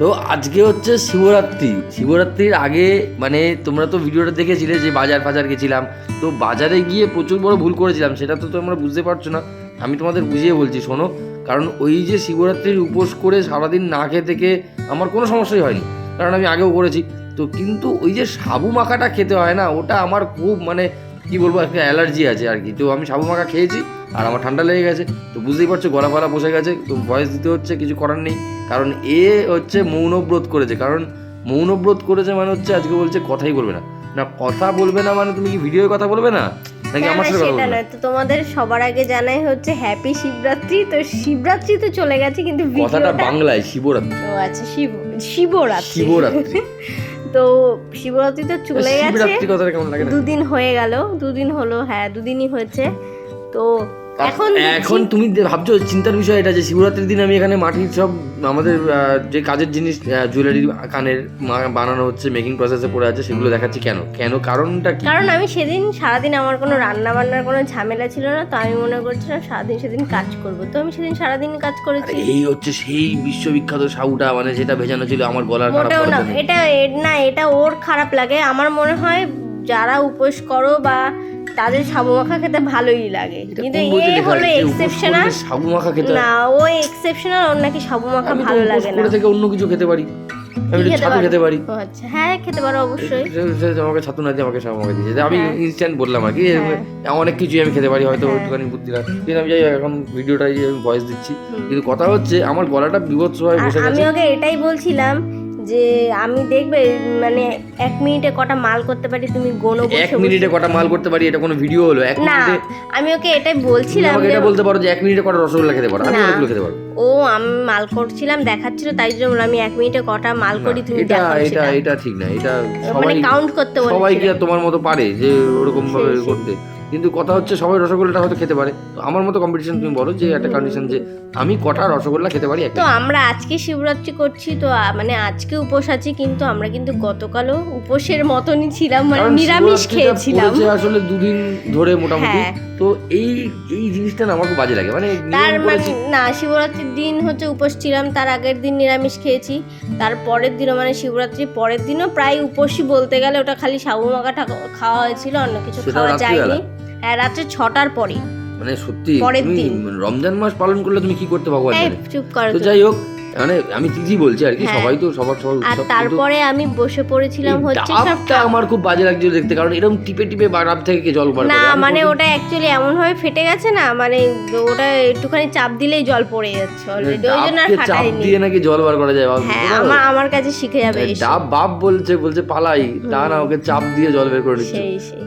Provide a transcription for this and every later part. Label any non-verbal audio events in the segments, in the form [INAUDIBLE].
তো আজকে হচ্ছে শিবরাত্রি। শিবরাত্রির আগে মানে তোমরা তো ভিডিওটা দেখেছিলে যে বাজার ফাজার গেছিলাম। তো বাজারে গিয়ে প্রচুর বড় ভুল করেছিলাম, সেটা তো তোমরা বুঝতে পারছ না। আমি তোমাদের বুঝিয়ে বলছি, শোনো। কারণ ওই যে শিবরাত্রির উপোস করে সারাদিন না খেয়ে থেকে আমার কোনো সমস্যাই হয়নি। কারণ আমি আগেও করেছি। তো কিন্তু ওই যে সাবু মাখাটা খেতে হয় না, ওটা আমার খুব মানে কি বলব, একটা অ্যালার্জি আছে আর কি। তো আমি সাবু মাখা খেয়েছি আর আমার ঠান্ডা লেগে গেছে তো বুঝতেই পারছ গলা ফলা বসে গেছে তো ভয়েস দিতে হচ্ছে কিছু করার নেই। কারণ এ হচ্ছে মৌনব্রত করেছে কারণ মৌনব্রত করেছে মানে হচ্ছে আজকে বলছে কথাই বলবে না। না কথা বলবে না মানে তুমি কি ভিডিওয় কথা বলবে না? নাকি আমার সাথে কথা বলবে তো তোমাদের সবার আগে জানাই হচ্ছে হ্যাপি শিবরাত্রি তো শিবরাত্রি তো চলে গেছে কিন্তু কথাটা বাংলায় শিবরাত্রি। ও আচ্ছা শিব শিবরাত্রি। শিবরাত্রি। [LAUGHS] তো শিবরাত্রি তো চলে গেছে শিবরাত্রি কথাটা কেমন লাগে? দুদিন হয়ে গেল দুদিন হলো হ্যাঁ দুদিনই হয়েছে। তো এখন এখন তুমি ভাবছ চিন্তার বিষয় এটা যে শিবরাত্রির দিন আমি এখানে মাটির সব আমাদের যে কাজের জিনিস জুয়েলারি কানের বানানো হচ্ছে মেকিং প্রসেসে পড়ে আছে সেগুলো দেখাচ্ছি কেন? কেন? কারণটা কি? কারণ আমি সেদিন সারাদিন আমার কোনো রান্না বান্নার কোনো ঝামেলা ছিল না তো আমি মনে করছিলাম সারাদিন সেদিন কাজ করব। তো আমি সেদিন সারাদিন কাজ করেছি। এই হচ্ছে সেই বিশ্ববিখ্যাত সাউটা মানে যেটা ভেজানো ছিল আমার গলার খারাপ মোটেও না এটা না এটা ওর খারাপ লাগে। আমার মনে হয় যারা উপোস করো বা তাদের সাবু মাখা খেতে ভালোই লাগে। কিন্তু কোন এ হলো এক্সেপশনাল সাবু মাখা খেতে না ও এক্সেপশনাল ওর নাকি সাবু মাখা ভালো লাগে না। থেকে অন্য কিছু খেতে পারি। আমি ছাতু খেতে পারি। আচ্ছা হ্যাঁ খেতে পারো অবশ্যই। আমাকে ছাতু না দিয়ে আমাকে সাবু মাখা দিয়েছে। আমি। ইনস্ট্যান্ট বললাম আর কি হ্যাঁ। অনেক কিছুই আমি খেতে পারি হয়তো হ্যাঁ। একটুখানি বুদ্ধি লাগে কিন্তু আমি যাই এখন ভিডিওটাই আমি ভয়েস দিচ্ছি। কিন্তু কথা হচ্ছে আমার গলাটা বিভৎস হয়ে বসে আমি ওকে এটাই বলছিলাম যে আমি দেখবে মানে এক মিনিটে কটা মাল করতে পারি তুমি গোনো এক মিনিটে কটা মাল করতে পারি এটা কোনো ভিডিও হলো। এক না মিনিটে আমি ওকে এটাই বলছিলাম এটা বলতে পারো যে এক মিনিটে কটা রসগোল্লা খেতে পারো। আমি। অনেকগুলো খেতে পারো ও আমি মাল করছিলাম দেখাচ্ছিল তাই জন্য আমি এক মিনিটে কটা মাল করি তুমি এটা এটা এটা ঠিক না এটা মানে সবাই কাউন্ট করতে সবাই কি আর তোমার মতো পারে যে ওরকম ভাবে। করতে। কিন্তু কথা হচ্ছে সবাই রসগোল্লাটা হয়তো খেতে পারে। তো আমার মতো কম্পিটিশন তুমি বলো যে একটা কন্ডিশন যে আমি কটা রসগোল্লা খেতে পারি তো আমরা আজকে শিবরাত্রি করছি তো মানে আজকে উপোস আছি কিন্তু আমরা কিন্তু গতকালও উপোসের মতনই ছিলাম মানে নিরামিষ খেয়েছিলাম। আসলে দুদিন ধরে মোটামুটি। হ্যাঁ। তো এই এই জিনিসটা না আমার খুব বাজে লাগে মানে তার মানে না শিবরাত্রির দিন হচ্ছে উপোস ছিলাম তার আগের দিন নিরামিষ খেয়েছি তার পরের দিনও মানে শিবরাত্রির পরের দিনও প্রায় উপোসই বলতে গেলে ওটা খালি সাবু মাখাটা খাওয়া হয়েছিল অন্য কিছু খাওয়া যায়নি। হ্যাঁ রাত্রে ছটার পরে মানে সত্যি পরের দিন। রমজান মাস পালন করলে তুমি কি করতে ভগবান চুপ করো তো। যাই হোক মানে আমি তিথি বলছি আর কি হ্যাঁ। সবাই তো সবার সবার আর তারপরে আমি বসে পড়েছিলাম হচ্ছে ডাবটা আমার খুব বাজে লাগছিল দেখতে কারণ এরকম টিপে টিপে ডাব থেকে জল করে না মানে ওটা অ্যাকচুয়ালি এমন ভাবে ফেটে গেছে না মানে ওটা একটুখানি চাপ দিলেই জল পড়ে যাচ্ছে অলরেডি ওই জন্য আর চাপ দিয়ে নাকি জল বার করা যায় হ্যাঁ আমার আমার কাছে শিখে যাবে ডাব বাপ বলছে বলছে পালাই তা না ওকে চাপ দিয়ে জল বের করে দিচ্ছে।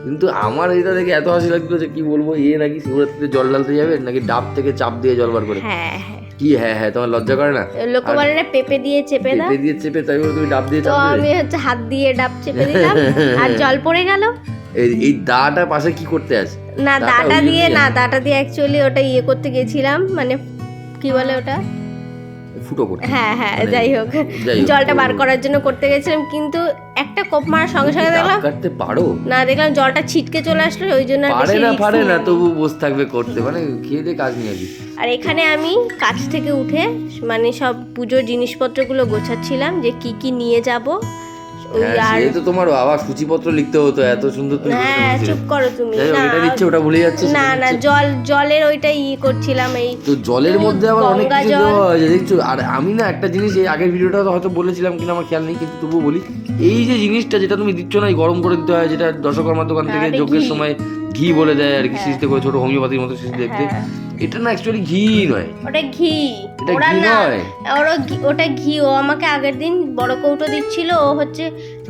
কিন্তু আমার এটা দেখে এত হাসি লাগছিল যে কি বলব এ নাকি শিবরাত্রিতে জল ঢালতে যাবে নাকি ডাব থেকে চাপ দিয়ে জল বার করে? হ্যাঁ হ্যাঁ। কি? হ্যাঁ হ্যাঁ তোমার লজ্জা করে না? পেঁপে দিয়ে চেপে দাও। পেঁপে দিয়ে চেপে তাই তুমি ডাব দিয়ে তো চাপ আমি হচ্ছে হাত দিয়ে ডাব চেপে দিলাম আর জল পড়ে গেল। এই দাটা পাশে কি করতে আছে? না দাটা দিয়ে না। দাটা দিয়ে অ্যাকচুয়ালি ওটা ইয়ে করতে গেছিলাম মানে কি বলে ওটা? ফুটো করতে হ্যাঁ হ্যাঁ মানে যাই হোক। জলটা বার করার জন্য করতে গেছিলাম কিন্তু একটা কোপ মারার সঙ্গে সঙ্গে দেখলাম কাটতে পারো? না দেখলাম জলটা ছিটকে চলে আসলো ওই জন্য পারে না পারে না তবু বসে থাকবে করতে। মানে খেয়ে দিয়ে কাজ নিয়ে আর এখানে আমি কাছ থেকে উঠে মানে সব পুজোর জিনিসপত্রগুলো গোছাচ্ছিলাম যে কি কি নিয়ে যাব। তো তোমার বাবা সূচিপত্র লিখতে হতো এত সুন্দর তুমি হ্যাঁ চুপ করো তুমি এটা নিচ্ছে ওটা ভুলে যাচ্ছে না না জল জলের ওইটা ই করছিলাম এই তো জলের মধ্যে আবার অনেক কিছু দেওয়া হয়েছে দেখছ? আর আমি না একটা জিনিস এই আগের ভিডিওটা হয়তো বলেছিলাম কিনা আমার খেয়াল নেই কিন্তু তবুও বলি এই যে জিনিসটা যেটা তুমি দিচ্ছ না এই গরম করে দিতে হয় যেটা দশকর্মার দোকান থেকে আরে যজ্ঞের সময় ঘি বলে দেয় আর কি হ্যাঁ। সিজতে করে ছোট হোমিওপ্যাথির মতো সিজ দেখতে। হ্যাঁ। এটা না অ্যাকচুয়ালি ঘি নয়। ওটা ঘি। এটা ঘি নয়। ওরা ওটা ঘি। ও আমাকে আগের দিন বড় কৌটো দিচ্ছিল ও হচ্ছে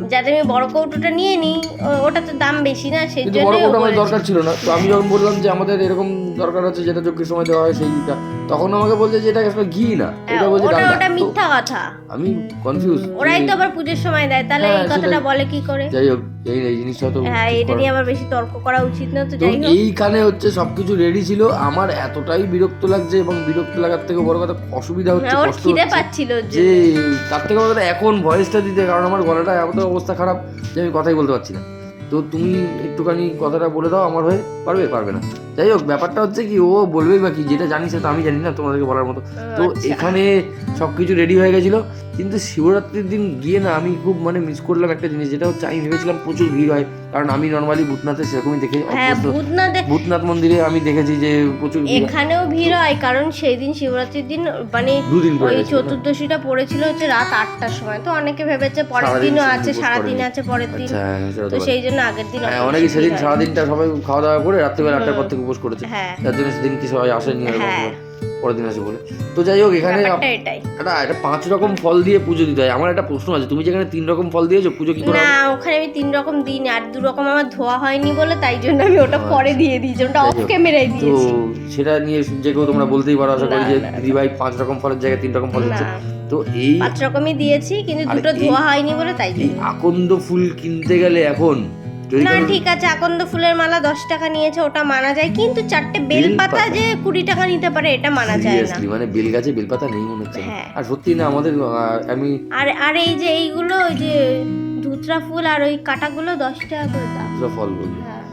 যাতে আমি বড় কৌটোটা নিয়ে নিই ওটা তো দাম বেশি না সেই জন্য বড় কৌটো আমার দরকার ছিল না। তো আমি যখন বললাম যে আমাদের এরকম দরকার আছে যেটা যজ্ঞের সময় দেওয়া হয় সেইটা তখন আমাকে বলছে যে এটা আসলে ঘি না এটা বলছে ওটা। ওটা মিথ্যা কথা। আমি কনফিউজ ওরাই তো আবার পুজোর সময় দেয় তাহলে হ্যাঁ, এই কথাটা বলে কি করে? যাই হোক এই এই জিনিসটা তো হ্যাঁ এটা নিয়ে আবার বেশি তর্ক করা উচিত না তো যাই হোক। এইখানে হচ্ছে সবকিছু রেডি ছিল আমার এতটাই বিরক্ত লাগছে এবং বিরক্ত লাগার থেকে বড় কথা অসুবিধা হচ্ছে ওর কষ্ট খিদে পাচ্ছিল যে তার থেকে বড় কথা এখন ভয়েসটা দিতে কারণ আমার গলাটা এত অবস্থা খারাপ যে আমি কথাই বলতে পারছি না। তো তুমি একটুখানি কথাটা বলে দাও আমার হয়ে পারবে? পারবে না। যাই হোক ব্যাপারটা হচ্ছে কি ও বলবেই বা কি যেটা জানি সেটা আমি জানি না তোমাদেরকে বলার মতো। তো এখানে সব কিছু রেডি হয়ে গেছিল। কিন্তু শিবরাত্রির দিন গিয়ে না আমি খুব মানে মিস করলাম একটা জিনিস যেটা হচ্ছে আমি ভেবেছিলাম প্রচুর ভিড় হয় কারণ আমি নর্মালি ভূতনাথে সেরকমই দেখে হ্যাঁ ভূতনাথ মন্দিরে আমি দেখেছি যে প্রচুর এখানেও ভিড় হয় কারণ সেই দিন শিবরাত্রির দিন মানে দুদিন ওই চতুর্দশীটা পড়েছিল হচ্ছে রাত আটটার সময় তো অনেকে ভেবেছে পরের দিনও আছে সারাদিন আছে পরের দিন। আচ্ছা হ্যাঁ, তো সেই জন্য আগের দিন হ্যাঁ অনেকে সেদিন সারাদিনটা সবাই খাওয়া দাওয়া করে রাত্রেবেলা আটটার পর থেকে উপোস করেছে। হ্যাঁ। যার জন্য সেদিন কি সবাই আসেনি হ্যাঁ। পরের দিন আসে বলে। তো যাই হোক এখানে একটা একটা পাঁচ রকম ফল দিয়ে পুজো দিতে হয়। আমার একটা প্রশ্ন আছে তুমি যেখানে তিন রকম ফল দিয়েছ পুজো কি করে না ওখানে আমি তিন রকম দিই আর দু রকম আমার ধোয়া হয়নি বলে তাই জন্য আমি ওটা আচ্ছা। পরে দিয়ে দিয়েছি ওটা অফ। ক্যামেরায় তো সেটা নিয়ে যে কেউ তোমরা বলতেই পারো আশা করি যে। দিদি ভাই পাঁচ রকম ফলের জায়গায় তিন রকম ফল দিচ্ছে। তো এই পাঁচ রকমই দিয়েছি কিন্তু দুটো ধোয়া হয়নি বলে তাই আকন্দ ফুল কিনতে গেলে এখন না ঠিক আছে আকন্দ ফুলের মালা দশ টাকা নিয়েছে ওটা মানা যায় কিন্তু চারটে বেলপাতা? যে কুড়ি টাকা নিতে পারে এটা মানা যায় না। মানে বেল গাছে বেলপাতা নেই মনে হচ্ছে। হ্যাঁ। আর সত্যি না আমাদের আমি আর আর এই যে এইগুলো ওই যে ধুতরা ফুল আর ওই কাটাগুলো দশ টাকা করে দাম। দুটো ফল বলি। হ্যাঁ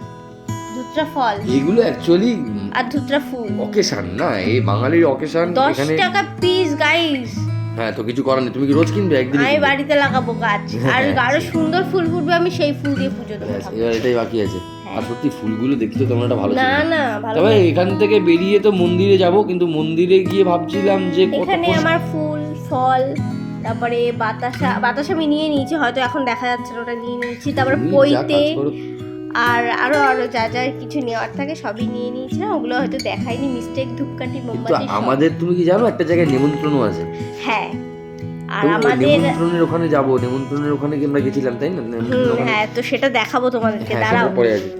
ধুতরা ফল। এগুলো অ্যাকচুয়ালি আর ধুতরা ফুল। অকেশন না এই বাঙালির অকেশন দশ টাকা পিস গাইস হ্যাঁ তো কিছু করার নেই তুমি কি রোজ কিনবে একদিন আমি বাড়িতে লাগাবো গাছ। আর আরও সুন্দর ফুল ফুটবে আমি সেই ফুল দিয়ে পুজো দেবো এবার এটাই বাকি আছে। আর সত্যি ফুলগুলো দেখতে তো একটা ভালো না না। তবে এখান থেকে বেরিয়ে তো মন্দিরে যাব কিন্তু মন্দিরে গিয়ে ভাবছিলাম যে এখানে আমার ফুল ফল তারপরে বাতাসা বাতাসা আমি নিয়ে নিয়েছি হয়তো এখন দেখা যাচ্ছে না ওটা নিয়ে নিয়েছি। তারপরে পইতে আর আরও আরও যা যা কিছু নেওয়ার থাকে সবই নিয়ে নিয়েছিলাম। ওগুলো হয়তো দেখাইনি মিস্টেক ধূপকাঠি মোমবাতি আমাদের তুমি কি জানো একটা জায়গায় নেমন্ত্রণও আছে। হ্যাঁ। আর আমাদের নেমন্ত্রণের ওখানে যাব নেমন্ত্রণের ওখানে কি আমরা গেছিলাম তাই না? হ্যাঁ তো সেটা দেখাবো তোমাদেরকে হ্যাঁ, দাঁড়াও।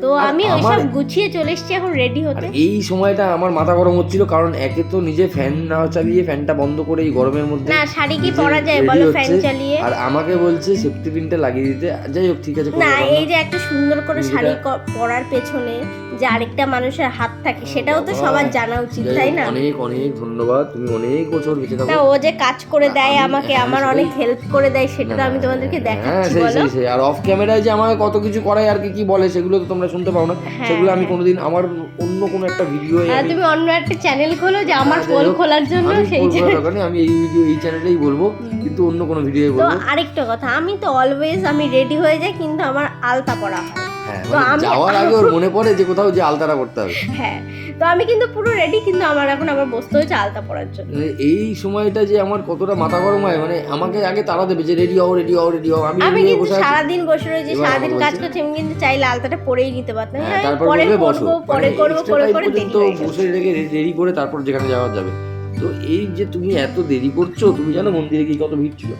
তো আমি ওইসব গুছিয়ে চলে এসেছি এখন রেডি হতে। এই সময়টা আমার মাথা গরম হচ্ছিল কারণ একে তো নিজে ফ্যান না চালিয়ে ফ্যানটা বন্ধ করে এই গরমের মধ্যে না শাড়ি কি পরা যায় বলো ফ্যান চালিয়ে? আর আমাকে বলছে সেফটি পিনটা লাগিয়ে দিতে। যাই হোক ঠিক আছে না এই যে একটা সুন্দর করে শাড়ি পরার পেছনে যে আরেকটা মানুষের হাত থাকে সেটাও তো সবার জানা উচিত তাই না? অনেক অনেক ধন্যবাদ তুমি অনেক বছর বেঁচে থাকো। ও যে কাজ করে দেয় আমাকে আমি আমার অনেক হেল্প করে দেয় সেটা তো আমি তোমাদেরকে হ্যাঁ দেখাচ্ছি বলো। সেই সেই। আর অফ ক্যামেরায় যে আমাকে কত কিছু করায় আর কি কি বলে সেগুলো তো তোমরা শুনতে পাও না। হ্যাঁ, সেগুলো আমি হ্যাঁ। কোনোদিন আমার অন্য কোনো একটা ভিডিও আর তুমি অন্য একটা চ্যানেল খোলো যে আমার হ্যাঁ, পোল খোলার জন্য সেই দরকার আমি এই ভিডিও এই চ্যানেলেই বলব কিন্তু অন্য কোনো ভিডিও তো বলব। আরেকটা কথা আমি তো অলওয়েজ আমি রেডি হয়ে যাই কিন্তু আমার আলতা পরা হয়। হ্যাঁ তো মানে যাওয়ার আগে ওর মনে পড়ে যে কোথাও যে আলতারা করতে হবে। হ্যাঁ তো আমি কিন্তু পুরো রেডি কিন্তু আমার এখন আবার বসতে হয়েছে আলতা পরার জন্য। মানে এই সময়টা যে আমার কতটা মাথা গরম হয় মানে আমাকে আগে তারা দেবে যে রেডি হও রেডি হও রেডি হও। আমি আমি কিন্তু সারাদিন বসে রয়েছি সারাদিন কাজ করছি আমি কিন্তু চাইলে আলতাটা পরেই নিতে পারতাম। হ্যাঁ, হ্যাঁ, তারপর পরে করব পরে মানে করব করে করে গেছে। বসে রেখে রেডি করে তারপর যেখানে যাওয়া যাবে। তো এই যে তুমি এত দেরি করছ তুমি জানো মন্দিরে কি কত ভিড় ছিল?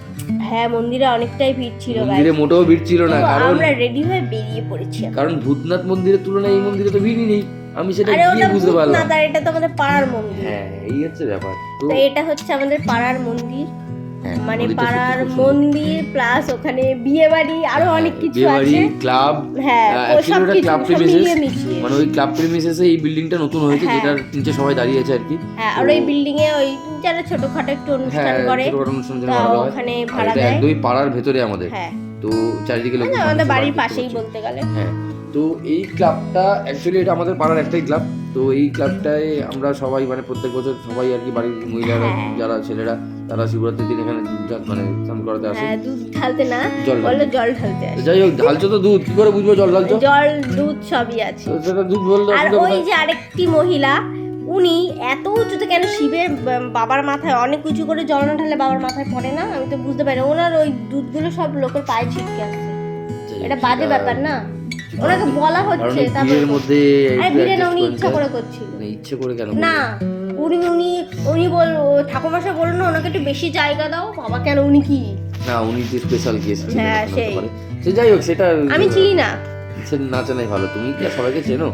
হ্যাঁ মন্দিরে অনেকটাই ভিড় ছিল মন্দিরে। মোটেও ভিড় ছিল না কারণ আমরা রেডি হয়ে বেরিয়ে পড়েছি কারণ ভূতনাথ মন্দিরের তুলনায় এই মন্দিরে তো ভিড়ই নেই। আমি সেটা গিয়ে বুঝতে পারলাম। আর এটা তো আমাদের পাড়ার মন্দির। হ্যাঁ এই হচ্ছে ব্যাপার। তো এটা হচ্ছে আমাদের পাড়ার মন্দির। হ্যাঁ, মানে পাড়ার মন্দির প্লাস ওখানে বিয়ে বাড়ি আরও অনেক কিছু আছে। ক্লাব হ্যাঁ ক্লাব প্রিমিসেস মানে ওই ক্লাব প্রিমিসেসে এই বিল্ডিংটা নতুন হয়েছে হ্যাঁ। যেটার নিচে সবাই দাঁড়িয়ে আছে আর কি। হ্যাঁ আর ওই বিল্ডিং এ ওই যারা ছোটখাটো একটু অনুষ্ঠান হ্যাঁ করে অনুষ্ঠান ওখানে ভাড়া দেয়। একদমই পাড়ার ভেতরে আমাদের। হ্যাঁ। তো চারিদিকে লোক মানে আমাদের বাড়ির পাশেই বলতে গেলে। হ্যাঁ। তো এই ক্লাবটা অ্যাকচুয়ালি এটা আমাদের পাড়ার একটাই ক্লাব তো এই ক্লাবটায় আমরা সবাই মানে প্রত্যেক বছর সবাই আর কি বাড়ির মহিলারা হ্যাঁ। যারা ছেলেরা তারা শিবরাত্রির দিন এখানে দুধ মানে স্নান করাতে আসে। হ্যাঁ দুধ ঢালতে না জল। জল ঢালতে আসে। যাই হোক ঢালছো তো দুধ কি করে বুঝব জল ঢালছো? জল দুধ সবই আছে। সেটা দুধ বলল আর ওই যে আরেকটি মহিলা উনি এত উঁচুতে কেন শিবের বাবার মাথায় অনেক উঁচু করে জল না ঢালে বাবার মাথায় পড়ে না? আমি তো বুঝতে পারি না। ওনার ওই দুধগুলো সব লোকের পায়ে ছিটকে আসছে। এটা বাজে ব্যাপার না? ওনাকে বলা হচ্ছে এই মধ্যে আরে একটু না উনি ইচ্ছা করে। করছিল। ইচ্ছে করে কেন না উনি উনি উনি বল ঠাকুরমশাই বলল না ওনাকে একটু বেশি জায়গা দাও বাবা কেন উনি কি? না উনি যে স্পেশাল গেস্ট হ্যাঁ, সেই। সে যাই হোক সেটা আমি চিনি না। সে না চেনাই ভালো তুমি কি সবাইকে চেনো?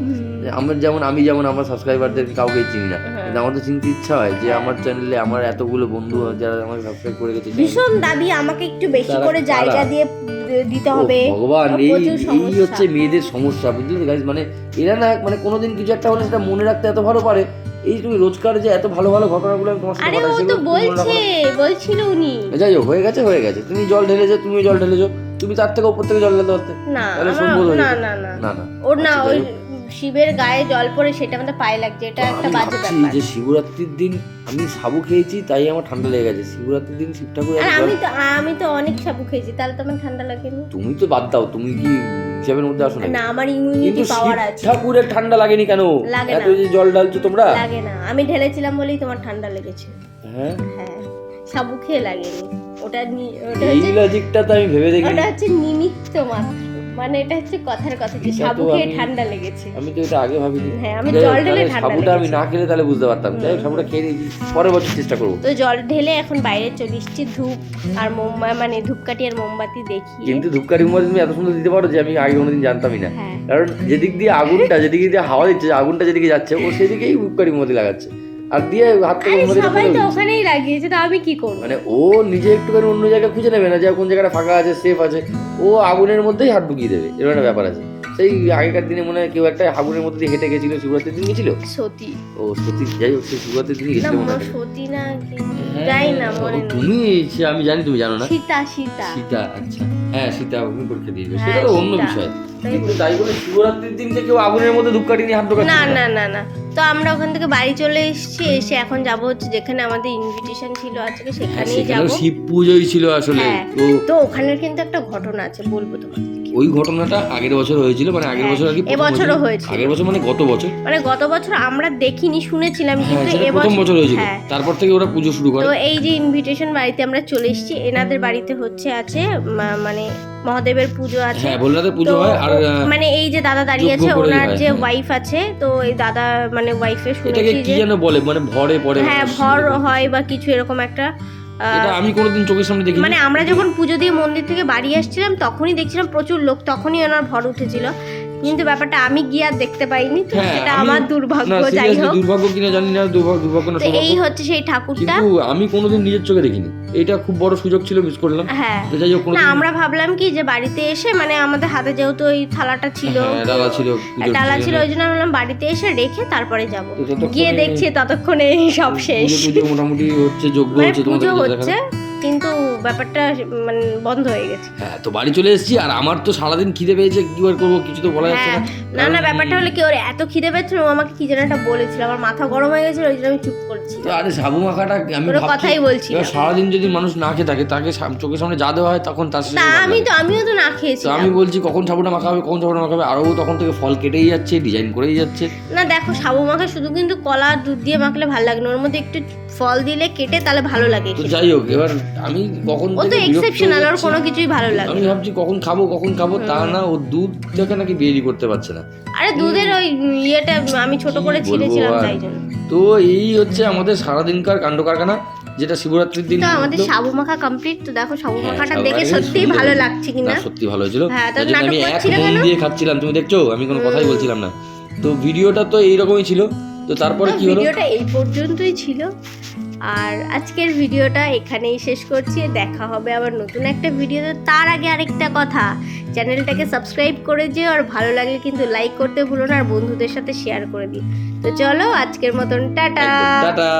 আমার যেমন আমি যেমন আমার সাবস্ক্রাইবারদেরকে কাউকেই চিনি না হ্যাঁ। কিন্তু আমার তো চিনতে ইচ্ছা হয় যে আমার চ্যানেলে আমার এতগুলো বন্ধু যারা আমাকে সাবস্ক্রাইব করে গেছে ভীষণ দাবি আমাকে একটু বেশি করে জায়গা দিয়ে দিতে হবে। ভগবান এই এই হচ্ছে মেয়েদের সমস্যা বুঝলে তো guys? মানে এরা না মানে কোনোদিন কিছু একটা হলে সেটা মনে রাখতে এত ভালো পারে। এই তুমি রোজকার যে এত ভালো ভালো ঘটনাগুলো আমি তোমার সাথে তুমি বলছে বলছিল উনি। যাই হোক হয়ে গেছে হয়ে গেছে। তুমি জল ঢেলেছো তুমিও জল ঢেলেছো। তুমি তার থেকে উপর থেকে জল ঢেলতে পারতে না তাহলে সম্ভব হয়ে না যেত। না না। না না ওর না আচ্ছা, ওই যাই শিবের গায়ে জল পড়ে সেটা আমাদের পায়ে লাগছে এটা একটা আমি বাজে ভাবছি ব্যাপার। যে শিবরাত্রির দিন আমি সাবু খেয়েছি তাই আমার ঠান্ডা লেগে গেছে। শিবরাত্রির দিন শিব ঠাকুর আর আমি তো আমি তো অনেক সাবু খেয়েছি তাহলে তো আমার ঠান্ডা লাগেনি। তুমি তো বাদ দাও তুমি কি হিসাবের মধ্যে আসো না না আমার কিন্তু ইমিউনিটি শিব পাওয়ার আছে। ঠাকুরের ঠান্ডা লাগেনি কেন? লাগে এত যে জল ঢালছো তোমরা? লাগে না। আমি ঢেলেছিলাম বলেই তোমার ঠান্ডা লেগেছে। হ্যাঁ? হ্যাঁ। সাবু খেয়ে লাগেনি। ওটা ওটা এই লজিকটা তো আমি ভেবে দেখিনি। ওটা হচ্ছে নিমিত্ত মাত্র। মানে এটা হচ্ছে কথার কথা যে সাবু খেয়ে ঠান্ডা লেগেছে। আমি তো এটা আগে ভাবিনি। হ্যাঁ, আমি জল ঢেলে ঠান্ডা সাবুটা আমি না খেলে তাহলে বুঝতে পারতাম। হোক, সাবুটা খেয়ে নিয়েছি। পরের বছর চেষ্টা করব। তো জল ঢেলে এখন বাইরে চলে এসেছি ধূপ আর মোম মানে ধূপকাঠি আর মোমবাতি দেখি কিন্তু ধূপকাঠি মোমবাতি তুমি এত সুন্দর দিতে পারো যে আমি আগে কোনোদিন জানতামই না। হ্যাঁ। কারণ যেদিক দিয়ে আগুনটা যেদিকে দিয়ে হাওয়া দিচ্ছে আগুনটা যেদিকে যাচ্ছে ও সেদিকেই ধূপকাঠি মোমবাতি লাগাচ্ছে। আর দিয়ে হাত থেকে আরে সবাই তো ওখানেই লাগিয়েছে তো আমি কি করব? মানে ও নিজে একটুখানি অন্য জায়গায় খুঁজে নেবে না যে কোন জায়গাটা ফাঁকা আছে সেফ আছে। ও আগুনের মধ্যেই হাত ঢুকিয়ে দেবে এরকম একটা ব্যাপার আছে। সেই আগেকার দিনে মনে হয় কেউ একটা আগুনের মধ্যে হেঁটে গেছিল শিবরাত্রির দিন গেছিল? সতী। ও সত্যি যাই হোক সেই শিবরাত্রির দিন গেছিল মনে হয়। সতী না কি হ্যাঁ, যাই না মনে তুমি আমি জানি তুমি জানো না। সীতা সীতা। সীতা আচ্ছা। হ্যাঁ সীতা অগ্নি পরীক্ষা হ্যাঁ, সেটা তো অন্য বিষয়। কিন্তু তাই বলে শিবরাত্রির দিন কেউ আগুনের মধ্যে ধূপকাঠি নিয়ে হাত ঢোকাচ্ছে না না না না। তো আমরা ওখান থেকে বাড়ি চলে এসেছি এসে এখন যাব হচ্ছে যেখানে আমাদের ইনভিটেশন ছিল আজকে হ্যাঁ, সেখানেই যাব। শিব পুজোই ছিল আসলে। হ্যাঁ। তো তো ওখানের কিন্তু একটা ঘটনা আছে বলব তোমাকে। ওই ঘটনাটা আগের বছর হয়েছিল মানে আগের হ্যাঁ, বছর আর কি এবছরও। হয়েছিল। আগের বছর মানে গত বছর মানে গত বছর আমরা দেখিনি শুনেছিলাম হ্যাঁ কিন্তু প্রথম বছর হয়েছিল হ্যাঁ তারপর থেকে ওরা পুজো শুরু করে তো এই যে ইনভিটেশন বাড়িতে আমরা চলে এসেছি এনাদের বাড়িতে হচ্ছে আছে মানে মহাদেবের পুজো আছে হ্যাঁ ভোলানাথের পুজো হয় আর মানে এই যে দাদা দাঁড়িয়ে আছে ওনার যে। ওয়াইফ আছে তো এই দাদা মানে ওয়াইফে এটাকে শুনেছি কি যে যেন বলে মানে ভরে পড়ে হ্যাঁ ভর হয় বা কিছু এরকম একটা এটা আমি কোনোদিন চোখের সামনে দেখি মানে আমরা যখন পুজো দিয়ে মন্দির থেকে বাড়ি আসছিলাম তখনই দেখছিলাম প্রচুর লোক তখনই ওনার ভর উঠেছিল। কিন্তু ব্যাপারটা আমি গিয়ে আর দেখতে পাইনি তো হ্যাঁ, সেটা আমার দুর্ভাগ্য যাই হোক। দুর্ভাগ্য কিনা জানি না দুর্ভাগ্য না এই হচ্ছে সেই ঠাকুরটা। কিন্তু আমি কোনোদিন নিজের চোখে দেখিনি। এটা খুব বড় সুযোগ ছিল মিস করলাম। হ্যাঁ। না আমরা ভাবলাম কি যে বাড়িতে এসে মানে আমাদের হাতে যেহেতু ওই থালাটা ছিল হ্যাঁ, ডালা ছিল ডালা ছিল ওই জন্য ভাবলাম বাড়িতে এসে রেখে তারপরে যাব। গিয়ে দেখছি ততক্ষণে সব শেষ। পুজো মোটামুটি হচ্ছে যোগ্য মানে হচ্ছে তোমাদের হচ্ছে। কিন্তু ব্যাপারটা মানে বন্ধ হয়ে গেছে। হ্যাঁ তো বাড়ি চলে এসেছি আর আমার তো সারাদিন খিদে পেয়েছে কি আর করব কিছু তো বলা যাচ্ছে হ্যাঁ না না না ব্যাপারটা হলো কি ওর এত খিদে পেয়েছিল ও আমাকে কি যেন একটা বলেছিল আমার মাথা গরম হয়ে গেছিল ওই জন্য আমি চুপ করছি। তো আরে সাবু মাখাটা আমি কথাই বলছি সারাদিন যদি মানুষ না খেয়ে থাকে তাকে চোখের সামনে যা দেওয়া হয় তখন তার সাথে আমি তো আমিও তো না খেয়েছি আমি বলছি কখন সাবুটা মাখা হবে কখন সাবুটা মাখা হবে আরও তখন থেকে ফল কেটেই যাচ্ছে ডিজাইন করেই যাচ্ছে। না দেখো সাবু মাখা শুধু কিন্তু কলা দুধ দিয়ে মাখলে ভালো লাগে না ওর মধ্যে একটু ফল দিলে কেটে তাহলে ভালো লাগে তো যাই হোক এবার আমি কখন ও তো এক্সেপশনাল ওর কোনো কিছুই ভালো লাগে আমি ভাবছি কখন খাব কখন খাব তা না ও দুধ থেকে নাকি বেরি করতে পারছে না। আরে দুধের ওই ইয়েটা আমি ছোট করে ছিঁড়েছিলাম তাই জন্য। তো এই হচ্ছে আমাদের সারাদিনকার কাণ্ড কারখানা যেটা শিবরাত্রির দিন আমাদের। সাবু মাখা কমপ্লিট তো দেখো সাবু হ্যাঁ, মাখাটা দেখে সত্যি ভালো লাগছে কিনা। না সত্যি ভালো হয়েছিল। হ্যাঁ, আমি এক মন দিয়ে খাচ্ছিলাম তুমি দেখছ? আমি কোনো কথাই বলছিলাম না। তো ভিডিওটা তো এইরকমই ছিল। তো তারপরে কি হলো? ভিডিওটা এই পর্যন্তই ছিল। আর আজকের ভিডিওটা এখানেই শেষ করছি। দেখা হবে আবার নতুন একটা ভিডিওতে। তার আগে আরেকটা কথা চ্যানেলটাকে সাবস্ক্রাইব করে যেও আর ভালো লাগলে কিন্তু লাইক করতে ভুলো না আর বন্ধুদের সাথে শেয়ার করে দিও। তো চলো আজকের মতন টাটা। টাটা।